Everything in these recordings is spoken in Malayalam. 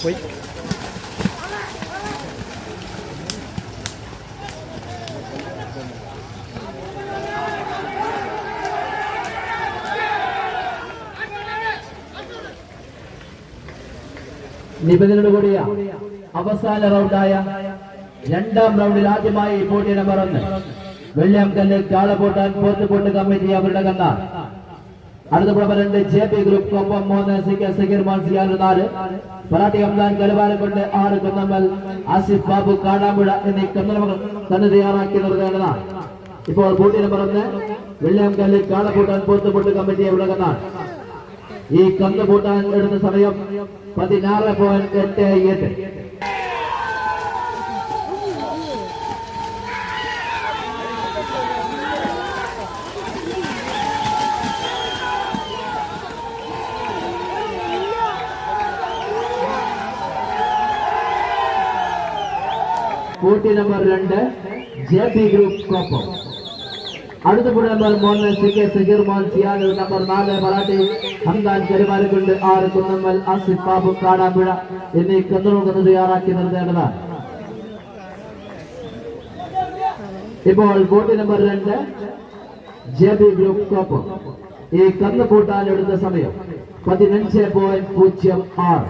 പോയി നിബന്ധനയോടുകൂടിയ അവസാന റൗണ്ടായ രണ്ടാം റൗണ്ടിൽ ആദ്യമായി പോട്ടിയെ മറന്ന് വെള്ളിയാം കല്ല് കാളപൂട്ടാൻ പോത്തുപൂട്ട് കമ്മിറ്റി അവരുടെ കന്ന അടുത്ത പ്രഭ രണ്ട് ജെ പി ഗ്രൂപ്പ് ഒപ്പം മൂന്ന് സി കെ സഗീർ ആറ് നാല്. പറാട്ടി അംദാൻ കലുവാരം കൊണ്ട് ആറ് കുന്നമ്മൽ ആസിഫ് ബാബു കാടാമ്പുഴ എന്നീ കന്നലമകൾ തന്നെ തയ്യാറാക്കി നൽകേണ്ടതാണ് ഇപ്പോൾ ബൂട്ടിനെ പറഞ്ഞ് വെള്ളിയം കല്ലിൽ കാളപൂട്ടാൻ പൊത്തുപൊട്ട് കമ്മിറ്റി വിളകുന്നതാണ് ഈ കന്ന് പൂട്ടാൻ എടുത്ത സമയം പതിനാറ് പോയിന്റ് എട്ട് എട്ട്. പോട്ടി നമ്പർ രണ്ട് ജെ പി ഗ്രൂപ്പ് കോപ്പം. അടുത്ത കൂടെ നമ്പർ മൂന്ന് സി കെ സഗീർ മോൻ സിയാദ്. നമ്പർ നാല് മറാഠി ഹംദാൻ കരുമാരക്കുണ്ട് ആറ് കുന്നമ്മൽ ആസിഫ് ബാബു കാടാമ്പുഴ എന്നീ കന്നുകൾ കന്ന് തയ്യാറാക്കി നിർത്തേണ്ടതാണ്. ഇപ്പോൾ ബോട്ട് നമ്പർ രണ്ട് ജെ ബി ഗ്രൂപ്പ് കോപ്പം. ഈ കന്ന് കൂട്ടാൻ എടുത്ത സമയം പതിനഞ്ച് പോയിന്റ് പൂജ്യം ആറ്.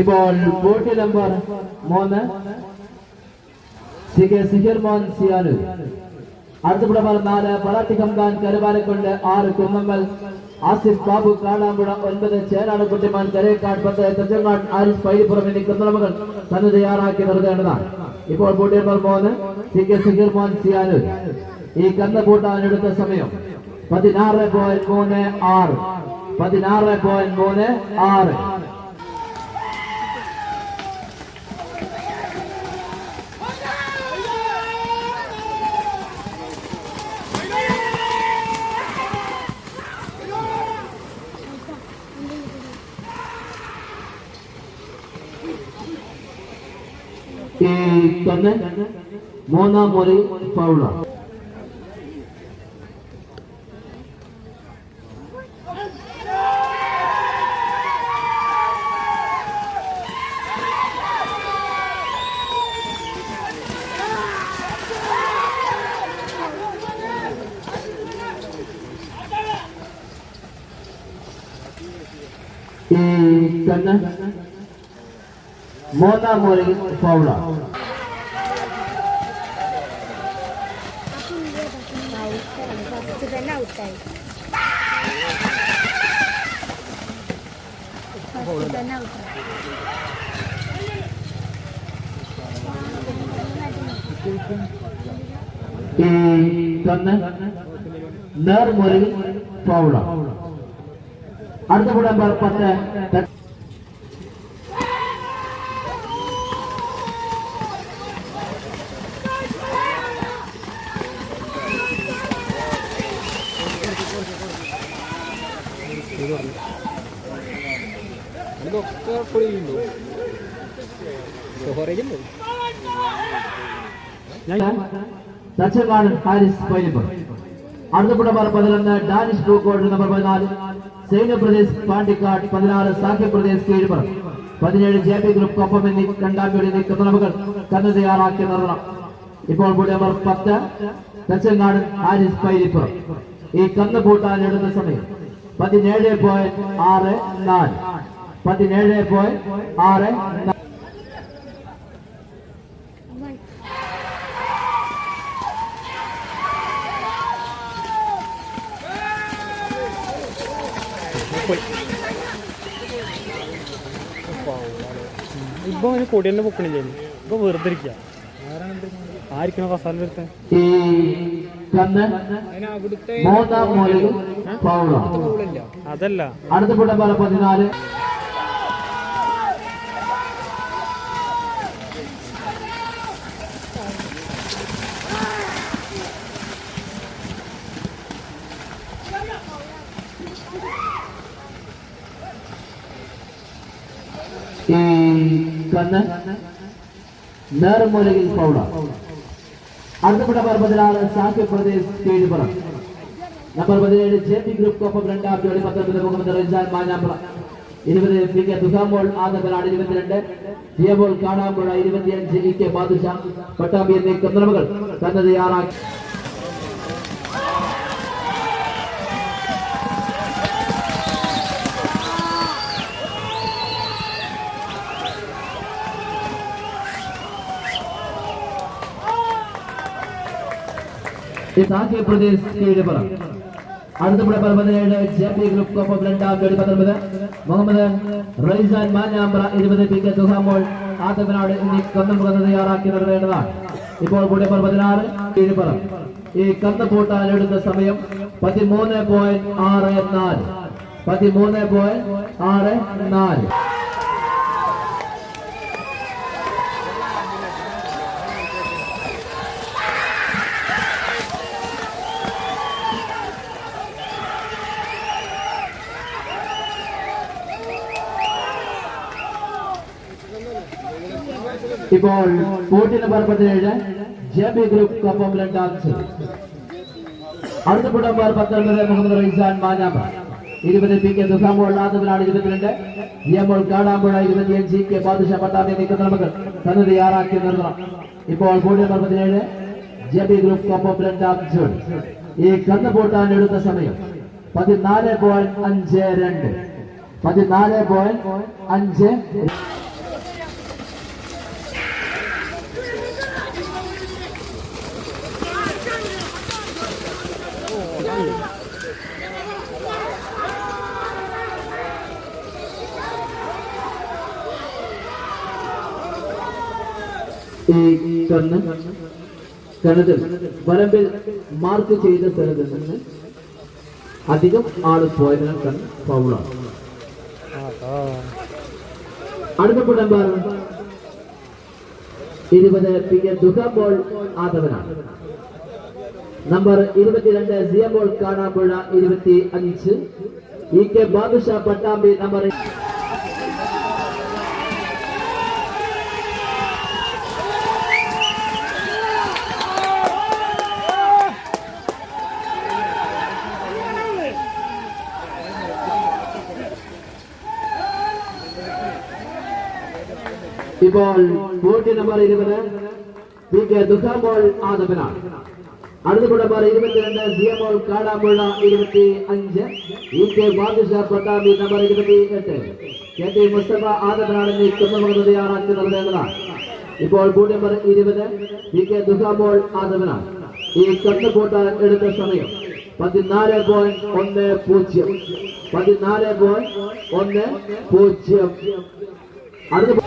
ഇപ്പോൾ ബോട്ട് നമ്പർ മൂന്ന് സി കെ സിജർമോൻ സിയാനു അടുത്ത നമ്പർ നാല് പറാട്ടി കമ്പാൻ കരുവാരക്കൊണ്ട് ആറ് കുന്നമ്മൽ ആസിഫ് ബാബു കാണാമ്പുഴ ഒൻപത് ചേനാട് കുട്ടിമാൻ കരേക്കാട് പത്ത് തെറ്റങ്ങാട് ആരിഫ് പൈലിപ്പുറം എന്നീ കുന്നമകൾ തന്നെ തയ്യാറാക്കി നിർത്തേണ്ടതാണ് ഇപ്പോൾ ബോട്ട് നമ്പർ മൂന്ന് സി കെ സിജർമോൻ സിയാനു ഈ കന്ന് പൂട്ടാൻ എടുത്ത സമയം. പതിനാറ് പോയിന്റ് മൂന്ന് ആറ്. പതിനാറ് പോയിന്റ് മൂന്ന് ആറ്. ഈ കന്ന് മൂന്നാം മുറി ഫൗള ഈ കന്ന് മൂന്നാം മുറി ഫൗള ഫസ്റ്റ് തന്നെ ഔട്ടായി ഫസ്റ്റ് തന്നെ ഔട്ടായി ഈ കന്ന് നേർമുറി ഫൗള അടുത്ത കൂടെ നമ്പർ പത്ത് ത- ഇതൊക്കെ പൊളിയുണ്ടോ കുറേക്കുണ്ടോ തച്ചങ്ങാട് ഹാരിസ് പൈലിപ്പർ അടുത്ത കൂടെ നമ്പർ പതിനൊന്ന് ഡാനിഷ് പൂക്കോട് നമ്പർ പതിനാല് സൈന്യ പ്രദേശ് പാണ്ടിക്കാട് പതിനാറ് സാഖ്യപ്രദേശ് കീഴ്പുറം. പതിനേഴ് ജെ പി ഗ്രൂപ്പ് കൊപ്പം എന്നീ രണ്ടാം എന്നീ കന്നമകൾ കന്ന് തയ്യാറാക്കി നിർത്തണം ഇപ്പോൾ കൂടി നമ്പർ പത്ത് തച്ചങ്ങാട് ഹാരിസ് പൈരിപ്പുറം ഈ കന്ന് പൂട്ടാൻ എടുത്ത സമയം പതിനേഴ് പോയിന്റ് ആറ് നാല്. പതിനേഴ് പോയിന്റ് ആറ് ഇപ്പൊ അങ്ങനെ കൊടി തന്നെ പൊക്കണില്ലേ? ഇപ്പൊ വെറുതെ ഇരിക്കുക ആയിരിക്കണോ കസാല വരുത്താൻ ഈ കന്ന് മൂന്നാം മുറിയിൽ പൗള. അതല്ല. അടുത്ത പുടമ്പല പതിനാല് കണ്ണ്. നേർമൂലയിൽ പൗഡ അടുത്തപ്പെട്ട പർവതനാണ് സാഖ്യ പ്രദേശ് കീഴ്പുറം നമ്പർ പതിനേഴ് ജെ പി ഗ്രൂപ്പ് ഒപ്പം രണ്ടാം ജോഡി പത്തൊൻപത് മുഹമ്മദ് റസാൻ മാഞ്ഞാമ്പുറ. ഇരുപത് പി കെ തുകാമ്പോൾ ആദപ്പനാട് ഇരുപത്തിരണ്ട്. ജിയബോൾ കാണാമ്പുഴ ഇരുപത്തിയഞ്ച് ഇ കെ ബാദുഷ പട്ടാമ്പി എന്നീ കന്നറമകൾ തന്നെ തയ്യാറാക്കി സാഖ്യ പ്രദേശ് കീഴുപുറം അടുത്തപ്പുഴ പതിനേഴ് ജെ പി ഗ്രൂപ്പ് ഒപ്പം രണ്ടാം ജോഡി പത്തൊൻപത്. മുഹമ്മദ് റൈസാൻ മാഞ്ഞാമ്പ്ര ഇരുപത് പി കെ സുഹാമോൾ ആത്തപ്പനാട് ഇനി കന്നും കന്ന് തയ്യാറാക്കി നിർത്തേണ്ടതാണ് ഇപ്പോൾ കൂടെ പതിനാറ് കീഴുപുറം ഈ കന്ന് പൂട്ടാൻ എടുത്ത സമയം പതിമൂന്ന് പോയിന്റ് ആറ് നാല്. പതിമൂന്ന് പോയിന്റ് ആറ് നാല്. ഇപ്പോൾ നമ്പർ പതിനേഴ് ജെ ബി ഗ്രൂപ്പ് ഒപ്പം രണ്ടാം. അടുത്ത പേർ പത്തൊൻപത് മുഹമ്മദ് റൈസാൻ മാനാമ ഇരുപത് പി കെ ദുഃഖാമോൾ ആദവനാട് ഇരുപത്തിരണ്ട്. ജിയമ്മോൾ കാടാമ്പുഴ ഇരുപത്തിയഞ്ച് കെ ബാദുഷ പട്ടാമി നീക്കുന്ന നമുക്ക് തന്നെ തയ്യാറാക്കി നിർത്തണം. ഇപ്പോൾ കൂടുതൽ നമ്പർ പതിനേഴ് ജെ ബി ഗ്രൂപ്പ് ഒപ്പം രണ്ടാം ജോഡി ഈ കന്ന് പൂട്ടാൻ എടുത്ത സമയം പതിനാല് പോയിന്റ് അഞ്ച് രണ്ട്. പതിനാല് പോയിന്റ് അഞ്ച് ഈ കണ്ണ് കണതിൽ വരമ്പിൽ മാർക്ക് ചെയ്ത സ്ഥലത്ത് നിന്ന് അധികം ആൾ പോയതിനാൽ കണ്ണ് അടുത്ത കുടമ്പാറ് ഇരുപത് പി എ ദുഃഖമ്പോൾ ആദവനാണ്. നമ്പർ ഇരുപത്തിരണ്ട് സിയമ്പോൾ കാണാമ്പുഴ ഇരുപത്തി അഞ്ച് E K Badusha Pattambi number ഇപ്പോൾ വോട്ട് നമ്പർ ഇരുപത്. പി കെ ദുഃഖാമ്പോൾ ആദവനാണ് അടുത്ത നമ്പർ ഇരുപത്തിരണ്ട് സിയമോൾ കാടാമ്പുഴ ഇരുപത്തി അഞ്ച് E K Badusha Pattambi number ഇരുപത്തി എട്ട് കെ ടി മുസ്തഫ ആദവനാണ് നീക്കുന്നത് തയ്യാറാക്കി നൽകേണ്ടതാണ്. ഇപ്പോൾ ബൂട്ട് നമ്പർ ഇരുപത് പി കെ ദുഃഖാമ്പോൾ ആദവനാണ് ഈ കണ്ണുകൂട്ടാൻ എടുത്ത സമയം പതിനാല് പോയിന്റ് ഒന്ന് പൂജ്യം. പതിനാല് പോയിന്റ് ഒന്ന് പൂജ്യം. അടുത്ത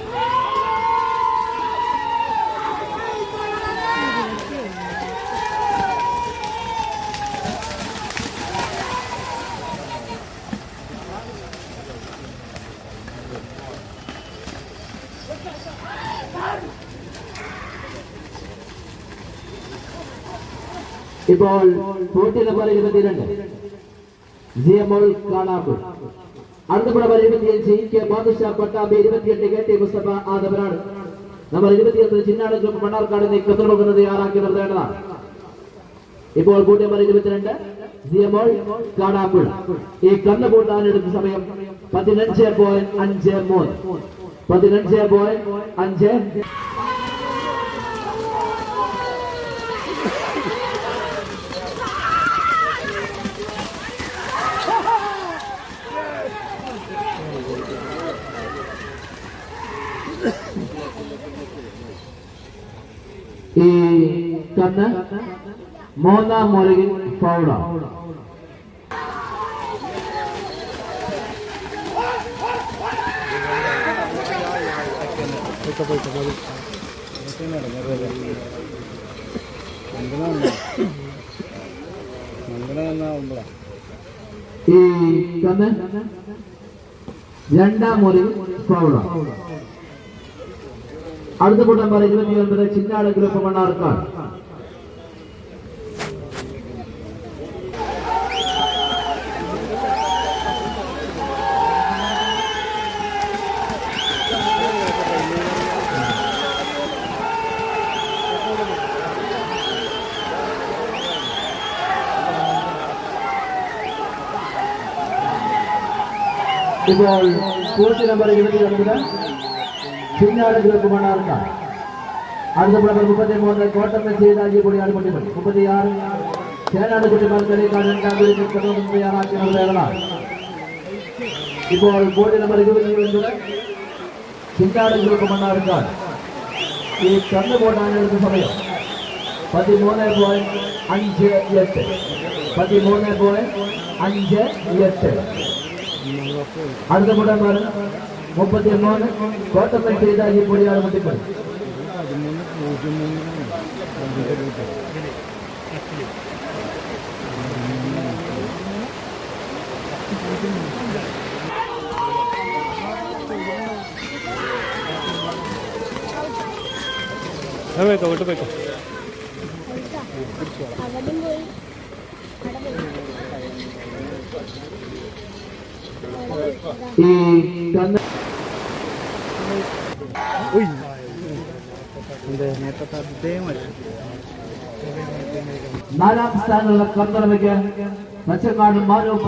ഇപ്പോൾ പോട്ടി നമ്പർ ഇരുപത്തിരണ്ട്. ജി എം ഒൾ കാണാപ്പ് അടുത്ത നമ്പർ ഇരുപത്തിയഞ്ച് കെ ബാദുഷാ പട്ടാമ്പി ഇരുപത്തിയെട്ട് കെ ടി മുസ്തഫ ആദവനാട് നമ്പർ ഇരുപത്തിയൊന്ന് ചിന്നാട് ഗ്രൂപ്പ് മണ്ണാർക്കാട് കത്തു പോകുന്നത് തയ്യാറാക്കി നിർത്തേണ്ടതാണ്. ഇപ്പോൾ കൂട്ടി നമ്പർ ഇരുപത്തിരണ്ട് ജി എം ഒൾ കാണാപ്പ്. ഈ കണ്ണ് കൂട്ടാനെടുത്ത സമയം പതിനഞ്ച് പോയിന്റ് അഞ്ച് മൂന്ന്. പതിനഞ്ച് പോയിന്റ് അഞ്ച് ഈ കണ്ണ് മൂന്നാം മുറിയിൽ പൗഡർ ഈ കണ്ണ് രണ്ടാം മുറിയിൽ ഫൗള அடுத்த கூட்டம் வரை கிளம்பி என்பதை சின்ன ஆளு கிளப்பு மண்ணா இருக்கார். இப்போ போட்டி நம்பரை எழுதி அனுப்பின അടുത്ത നമ്പർ മുപ്പത്തി മൂന്ന് കോട്ടം ചെയ്താജി செய்தாகி കളിക്കാട് രണ്ടാം പേര് നിൽക്കുന്നത് തയ്യാറാക്കിയ വേളമാണ് ഇപ്പോൾ ബോർഡ് നമ്പർ ഇരുപത്തിയൊൻപത് ചിങ്ങാട് ഗ്രൂപ്പ് മണ്ണാർക്കാട് ഈ കണ്ണു പോട്ടാനെടുത്ത സമയം. പതിമൂന്ന് പോയിന്റ് അഞ്ച് എട്ട്. പതിമൂന്ന് പോയിന്റ് അഞ്ച് എട്ട്. അടുത്ത കൂട്ടന്മാർ മുപ്പത്തി മൂന്ന് കോട്ടക്കൽ ചെയ്ത അരിപ്പൊടിയാണ് അത് പോയിക്കോ വീട്ടിൽ പോയിക്കോ. അവിടെ പോയി. ഈ നാലാം സ്ഥാനമുള്ള കർത്തടമയ്ക്ക് മച്ചക്കാട് മാനവ്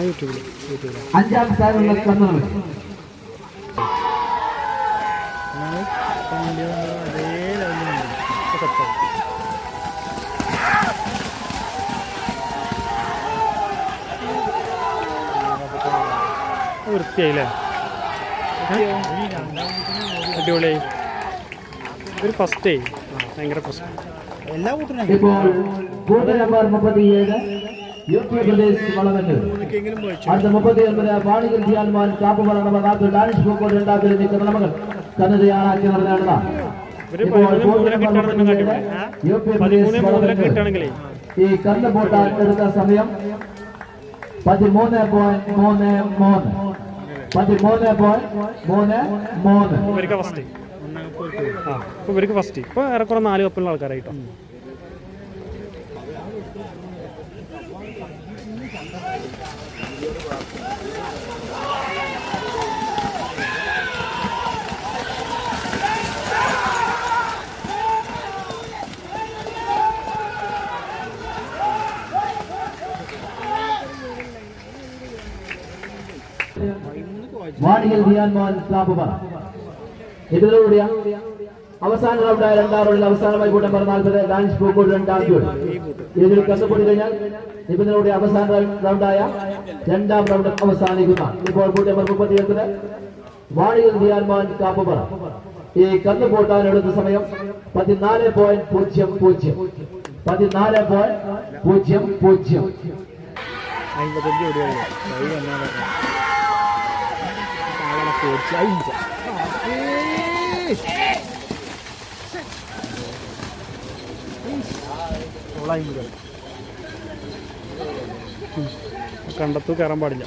യൂട്യൂബിൽ അഞ്ചാം സ്ഥാനമുള്ള കർത്തടമയ്ക്ക് അതേ ലെവലിലുണ്ട് കാട്ടിപ്പോയി അടിപൊളി ഒരു ഫസ്റ്റ് ഭയങ്കര മൂന്നിലെ എല്ലാ കിട്ടുകയാണെങ്കിലേ ഈ കന്ന് പോട്ടാൻ എടുത്ത സമയം പതിമൂന്ന് പോയിന്റ് മൂന്ന് മൂന്ന്. പതിമൂന്ന് പോയിന്റ് മൂന്ന് മൂന്ന് ഇവർക്ക് ഫസ്റ്റ് ഇവർക്ക് ഫസ്റ്റ് ഇപ്പൊ ഏറെക്കുറെ നാല് കപ്പുള്ള ആൾക്കാരായിട്ടോ. വാണിയിൽ ധിയാൻമോഹൻ കാപ്പുമറ ഇതിലൂടെ അവസാന റൗണ്ടായ രണ്ടാം റൗണ്ടിൽ അവസാനമായി കൂട്ടം പറഞ്ഞ നാൽപ്പത് ഡാൻസ് പൂക്കോട് രണ്ടാം ജോഡി ഇതിൽ കണ്ടുപിടി കഴിഞ്ഞാൽ ഇതിലൂടെ അവസാന റൗണ്ടായ രണ്ടാം റൗണ്ട് അവസാനിക്കുന്ന. ഇപ്പോൾ കൂട്ടം മുപ്പത്തി എട്ടിന് വാണിയിൽ ധിയാൻമോഹൻ കാപ്പുപറ ഈ കന്ന് പോട്ടാൻ എടുത്ത സമയം പതിനാല് പോയിന്റ് പൂജ്യം പൂജ്യം. പതിനാല് പോയിന്റ് പൂജ്യം പൂജ്യം. അമ്പത്തഞ്ച് കോടി കണ്ടത്തു കയറാൻ പാടില്ല.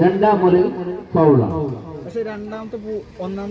രണ്ടാമത് പക്ഷെ രണ്ടാമത്തെ പൂ ഒന്നാം